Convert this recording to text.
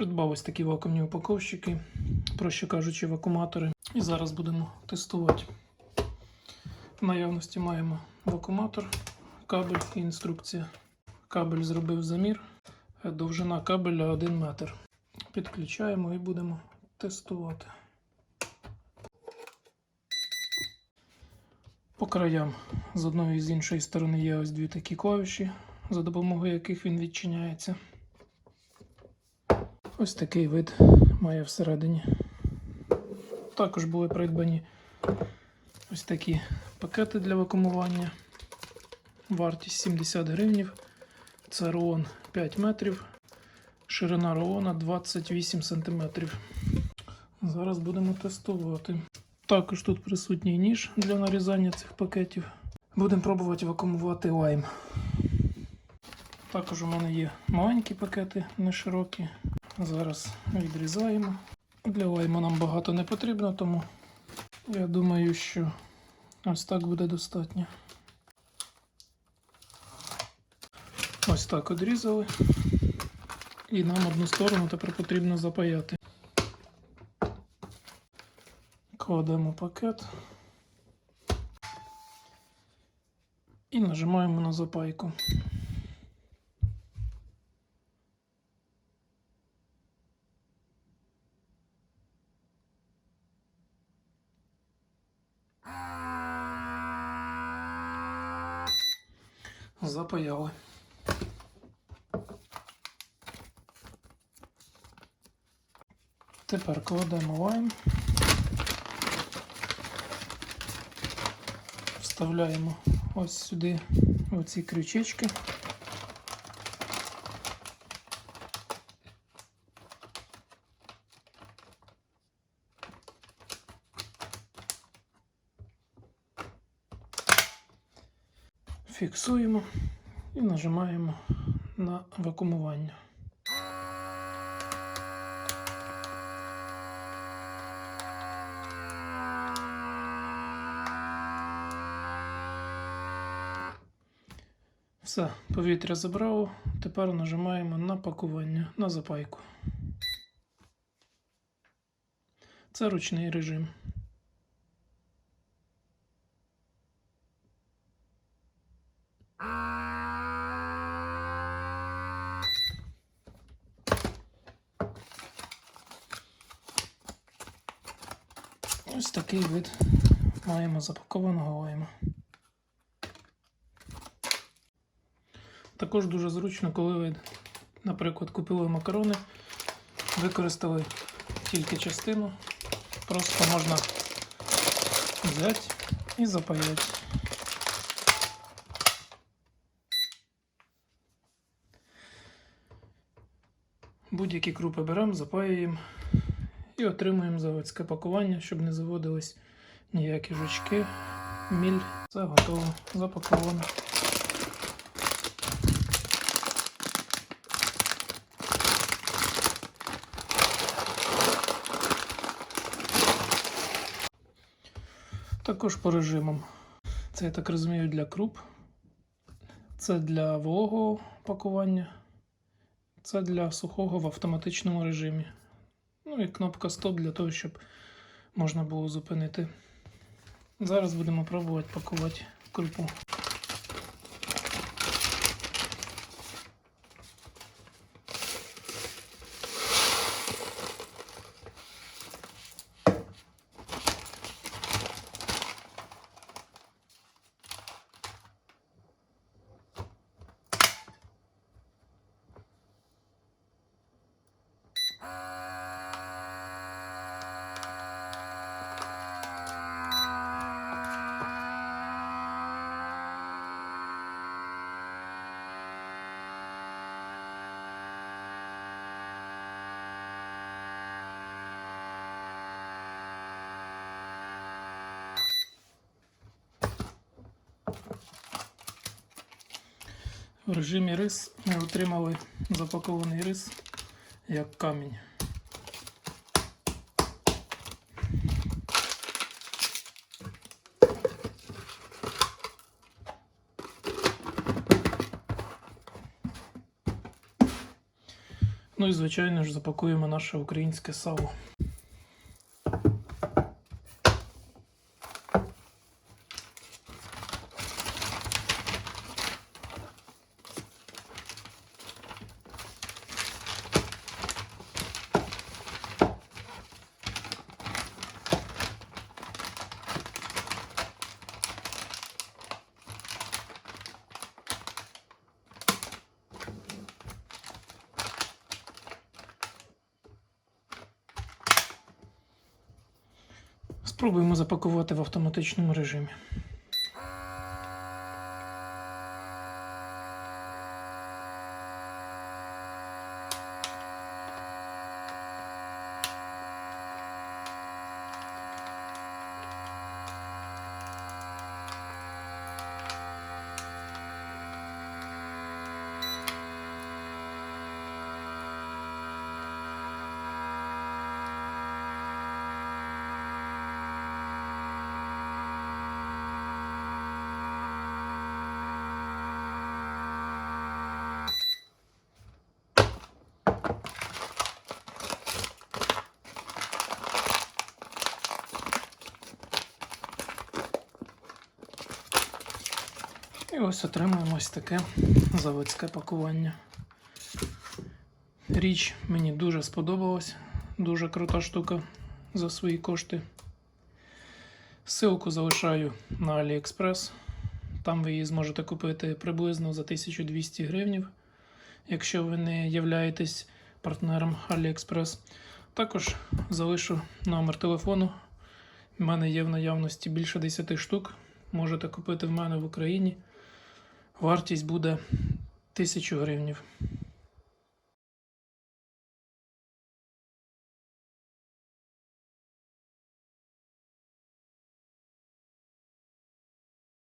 Придбав ось такі вакуумні упаковщики, проще кажучи, вакууматори. І зараз будемо тестувати. В наявності маємо вакууматор, кабель і інструкція. Кабель зробив замір, е, довжина кабеля 1 метр. Підключаємо і будемо тестувати. По краям з одної і з іншої сторони є ось дві такі клавіші, за допомогою яких він відчиняється. Ось такий вид має всередині. Також були придбані ось такі пакети для вакуумування. Вартість 70 гривнів. Це рулон 5 метрів, ширина рулона 28 сантиметрів. Зараз будемо тестувати. Також тут присутній ніж для нарізання цих пакетів. Будемо пробувати вакуумувати лайм. Також у мене є маленькі пакети, не широкі. Зараз відрізаємо. Для лайму нам багато не потрібно, тому я думаю, що ось так буде достатньо. Ось так одрізали. І нам одну сторону тепер потрібно запаяти. Кладемо пакет і нажимаємо на запайку. Запаяли. Тепер кладемо лайм. Вставляємо ось сюди оці крючечки. Фіксуємо і нажимаємо на вакуумування. Все, повітря забрало. Тепер нажимаємо на пакування, на запайку. Це ручний режим. Ось такий вид маємо запакованого лайма. Також дуже зручно, коли ви, наприклад, купили макарони, використали тільки частину, просто можна взяти і запаяти. Будь-які крупи беремо, запаюємо і отримуємо заводське пакування, щоб не заводились ніякі жучки, міль. Все готово, запаковано. Також по режимам. Це, я так розумію, для круп. Це для вологого пакування. Це для сухого в автоматичному режимі. Ну і кнопка стоп для того, щоб можна було зупинити. Зараз будемо пробувати пакувати крупу. В режимі рис ми отримали запакований рис як камінь. Ну і, звичайно ж, запакуємо наше українське сало. Спробуємо запакувати в автоматичному режимі. Ось отримуємо ось таке заводське пакування. Річ мені дуже сподобалась. Дуже крута штука за свої кошти. Ссылку залишаю на AliExpress. Там ви її зможете купити приблизно за 1200 гривнів, якщо ви не являєтесь партнером AliExpress. Також залишу номер телефону. У мене є в наявності більше 10 штук. Можете купити в мене в Україні. Вартість буде 1000 гривнів.